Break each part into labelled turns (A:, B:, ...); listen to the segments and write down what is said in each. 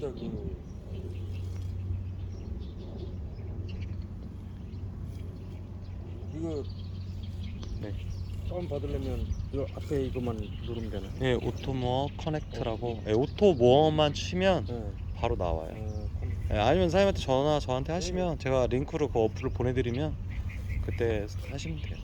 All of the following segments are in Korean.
A: 저기 이거
B: 네.
A: 다운 받으려면 이 앞에 이거만 누르면 되나?
B: 예, 오토모어 커넥트라고 예, 오토모어만 치면
A: 네.
B: 바로 나와요.
A: 어, 컴-
B: 예, 아니면 사장님한테 전화 저한테 하시면 제가 링크로 그 어플을 보내드리면 그때 하시면 돼요.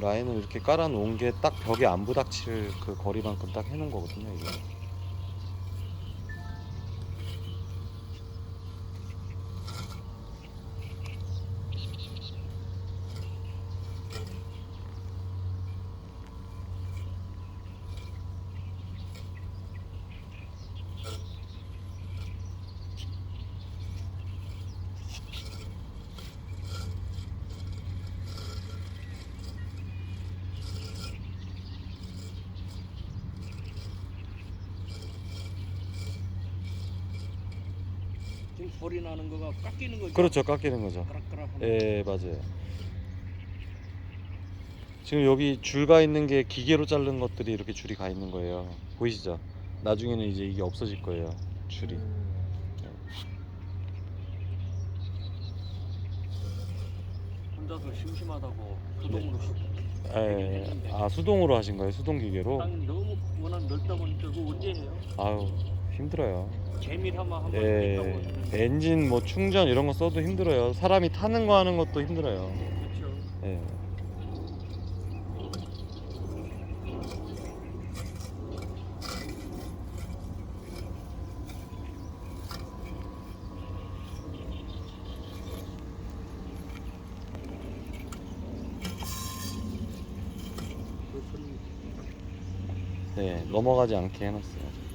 B: 라인을 이렇게 깔아 놓은 게 딱 벽에 안 부닥칠 그 거리만큼 딱 해놓은 거거든요 이게
A: 지금 소리 나는 거가 깎이는 거죠?
B: 그렇죠 깎이는 거죠.
A: 까락까락 하는
B: 예 맞아요. 지금 여기 줄 가 있는 게 기계로 자른 것들이 이렇게 줄이 가 있는 거예요. 보이시죠? 나중에는 이제 이게 없어질 거예요 줄이.
A: 음. 혼자서 심심하다고 수동으로
B: 예, 아 수동으로 하신 거예요 수동 기계로?
A: 땅 너무 워낙 넓다 보니까 그거 언제 해요?
B: 아유 힘들어요
A: 재미삼아 한번
B: 예, 엔진 뭐 충전 이런 거 써도 힘들어요. 사람이 타는 거 하는 것도 힘들어요.
A: 그렇죠
B: 예.
A: 그 소리
B: 네, 넘어가지 않게 해놨어요.